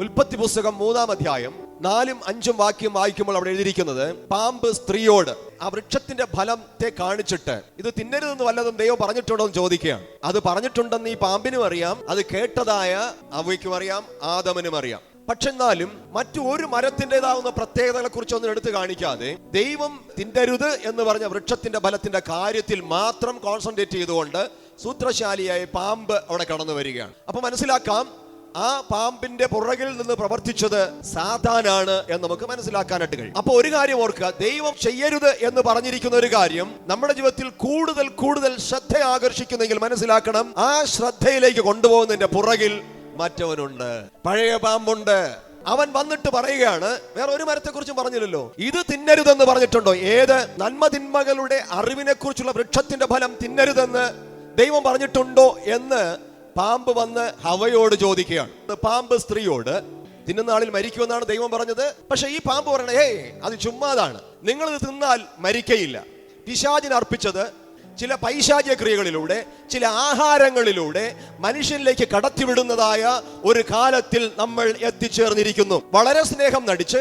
ഉൽപ്പത്തി പുസ്തകം മൂന്നാം അധ്യായം. നാലും അഞ്ചും വാക്യം വായിക്കുമ്പോൾ അവിടെ എഴുതിയിരിക്കുന്നത് പാമ്പ് സ്ത്രീയോട് ആ വൃക്ഷത്തിന്റെ ഫലത്തെ കാണിച്ചിട്ട് ഇത് തിന്നരുതെന്ന് വല്ലതും ദൈവം പറഞ്ഞിട്ടുണ്ടോ എന്ന് ചോദിക്കുകയാണ്. അത് പറഞ്ഞിട്ടുണ്ടെന്ന് ഈ പാമ്പിനും അറിയാം അത് കേട്ടതായ അവയ്ക്കും അറിയാം ആദമനും അറിയാം. പക്ഷെ എന്നാലും മറ്റു ഒരു മരത്തിന്റെതാവുന്ന പ്രത്യേകതകളെ കുറിച്ച് ഒന്നും എടുത്തു കാണിക്കാതെ ദൈവം തിന്നരുത് എന്ന് പറഞ്ഞ വൃക്ഷത്തിന്റെ ഫലത്തിന്റെ കാര്യത്തിൽ മാത്രം കോൺസെൻട്രേറ്റ് ചെയ്തുകൊണ്ട് സൂത്രശാലിയായ പാമ്പ് അവിടെ കടന്നു വരികയാണ്. അപ്പൊ മനസ്സിലാക്കാം ആ പാമ്പിന്റെ പുറകിൽ നിന്ന് പ്രവർത്തിച്ചത് സാധാനാണ് എന്ന് നമുക്ക് മനസ്സിലാക്കാനായിട്ട് കഴിയും. അപ്പൊ ഒരു കാര്യം ഓർക്കുക ദൈവം ചെയ്യരുത് എന്ന് പറഞ്ഞിരിക്കുന്ന ഒരു കാര്യം നമ്മുടെ ജീവിതത്തിൽ കൂടുതൽ കൂടുതൽ ശ്രദ്ധ ആകർഷിക്കുന്നെങ്കിൽ മനസ്സിലാക്കണം ആ ശ്രദ്ധയിലേക്ക് കൊണ്ടുപോകുന്നതിന്റെ പുറകിൽ മറ്റവനുണ്ട്. പഴയ പാമ്പുണ്ട്. അവൻ വന്നിട്ട് പറയുകയാണ് വേറെ ഒരു മരത്തെ കുറിച്ചും പറഞ്ഞില്ലല്ലോ. ഇത് തിന്നരുതെന്ന് പറഞ്ഞിട്ടുണ്ടോ? ഏത് നന്മ തിന്മകളുടെ അറിവിനെ കുറിച്ചുള്ള വൃക്ഷത്തിന്റെ ഫലം തിന്നരുതെന്ന് ദൈവം പറഞ്ഞിട്ടുണ്ടോ എന്ന് പാമ്പ് വന്ന് ഹവയോട് ചോദിക്കുകയാണ്. പാമ്പ് സ്ത്രീയോട് തിന്നുന്ന ആളിൽ മരിക്കുമെന്നാണ് ദൈവം പറഞ്ഞത്? പക്ഷെ ഈ പാമ്പ് പറയണേ ഏയ് അത് ചുമ്മാതാണ്. നിങ്ങൾ ഇത് തിന്നാൽ മരിക്കയില്ല. പിശാചിന് അർപ്പിച്ചത് ചില പൈശാചിക ക്രിയകളിലൂടെ ചില ആഹാരങ്ങളിലൂടെ മനുഷ്യനിലേക്ക് കടത്തിവിടുന്നതായ ഒരു കാലത്തിൽ നമ്മൾ എത്തിച്ചേർന്നിരിക്കുന്നു. വളരെ സ്നേഹം നടിച്ച്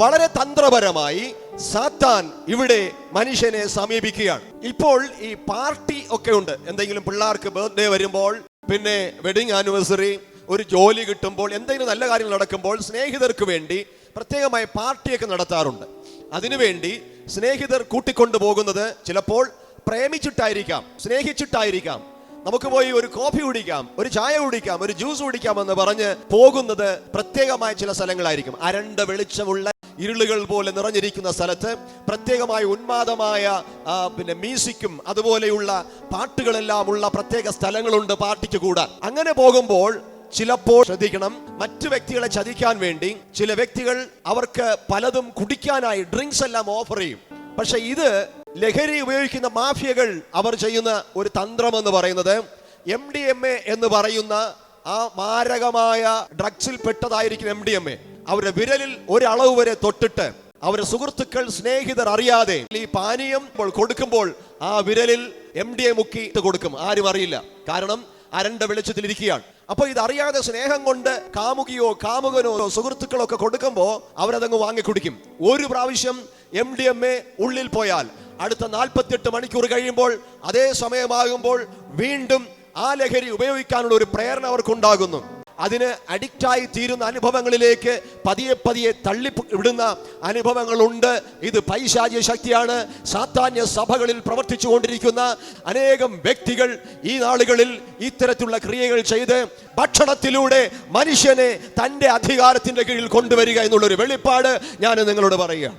വളരെ തന്ത്രപരമായി സാത്താൻ ഇവിടെ മനുഷ്യനെ സമീപിക്കുകയാണ്. ഇപ്പോൾ ഈ പാർട്ടി ഒക്കെ ഉണ്ട്. എന്തെങ്കിലും പിള്ളേർക്ക് ബർത്ത്ഡേ വരുമ്പോൾ പിന്നെ വെഡിങ് ആനിവേഴ്സറി ഒരു ജോലി കിട്ടുമ്പോൾ എന്തെങ്കിലും നല്ല കാര്യങ്ങൾ നടക്കുമ്പോൾ സ്നേഹിതർക്ക് വേണ്ടി പ്രത്യേകമായ പാർട്ടിയൊക്കെ നടത്താറുണ്ട്. അതിനുവേണ്ടി സ്നേഹിതർ കൂട്ടിക്കൊണ്ടു പോകുന്നത് ചിലപ്പോൾ പ്രേമിച്ചിട്ടായിരിക്കാം സ്നേഹിച്ചിട്ടായിരിക്കാം. നമുക്ക് പോയി ഒരു കോഫി കുടിക്കാം ഒരു ചായ കുടിക്കാം ഒരു ജ്യൂസ് കുടിക്കാം എന്ന് പറഞ്ഞ് പോകുന്നത് പ്രത്യേകമായ ചില സ്ഥലങ്ങളായിരിക്കും. അരണ്ട വെളിച്ചമുള്ള ഇരുളുകൾ പോലെ നിറഞ്ഞിരിക്കുന്ന സ്ഥലത്ത് പ്രത്യേകമായ ഉന്മാദമായ പിന്നെ മ്യൂസിക്കും അതുപോലെയുള്ള പാട്ടുകളെല്ലാം ഉള്ള പ്രത്യേക സ്ഥലങ്ങളുണ്ട് പാർട്ടിക്ക് കൂടാൻ. അങ്ങനെ പോകുമ്പോൾ ചിലപ്പോൾ ശ്രദ്ധിക്കണം മറ്റു വ്യക്തികളെ ചതിക്കാൻ വേണ്ടി ചില വ്യക്തികൾ അവർക്ക് പലതും കുടിക്കാനായി ഡ്രിങ്ക്സ് എല്ലാം ഓഫർ ചെയ്യും. പക്ഷെ ഇത് ലഹരി ഉപയോഗിക്കുന്ന മാഫിയകൾ അവർ ചെയ്യുന്ന ഒരു തന്ത്രം എന്ന് പറയുന്നത് എം ഡി എം എ എന്ന് പറയുന്ന ആ മാരകമായ ഡ്രഗ്സിൽ പെട്ടതായിരിക്കും എം ഡി എം എ അവരുടെ വിരലിൽ ഒരളവ് വരെ തൊട്ടിട്ട് അവരുടെ സുഹൃത്തുക്കൾ സ്നേഹിതർ അറിയാതെ ഈ പാനീയം കൊടുക്കുമ്പോൾ ആ വിരലിൽ എം ഡി എ മുക്കി കൊടുക്കും. ആരും അറിയില്ല. കാരണം അരണ്ട വെളിച്ചത്തിൽ ഇരിക്കുകയാണ് അപ്പൊ ഇതറിയാതെ സ്നേഹം കൊണ്ട് കാമുകിയോ കാമുകനോ സുഹൃത്തുക്കളോ ഒക്കെ കൊടുക്കുമ്പോൾ അവരതങ്ങ് വാങ്ങിക്കുടിക്കും. ഒരു പ്രാവശ്യം എം ഡി എം എ ഉള്ളിൽ പോയാൽ അടുത്ത നാൽപ്പത്തിയെട്ട് മണിക്കൂർ കഴിയുമ്പോൾ അതേ സമയമാകുമ്പോൾ വീണ്ടും ആ ലഹരി ഉപയോഗിക്കാനുള്ള ഒരു പ്രേരണ അവർക്കുണ്ടാകുന്നു. അതിന് അഡിക്റ്റായി തീരുന്ന അനുഭവങ്ങളിലേക്ക് പതിയെ പതിയെ തള്ളി വിടുന്ന അനുഭവങ്ങളുണ്ട്. ഇത് പൈശാചിക ശക്തിയാണ്. സാത്താന്യ സഭകളിൽ പ്രവർത്തിച്ചു കൊണ്ടിരിക്കുന്ന അനേകം വ്യക്തികൾ ഈ നാളുകളിൽ ഇത്തരത്തിലുള്ള ക്രിയകൾ ചെയ്ത് ഭക്ഷണത്തിലൂടെ മനുഷ്യനെ തന്റെ അധികാരത്തിന്റെ കീഴിൽ കൊണ്ടുവരിക എന്നുള്ളൊരു വെളിപ്പാട് ഞാൻ നിങ്ങളോട് പറയുക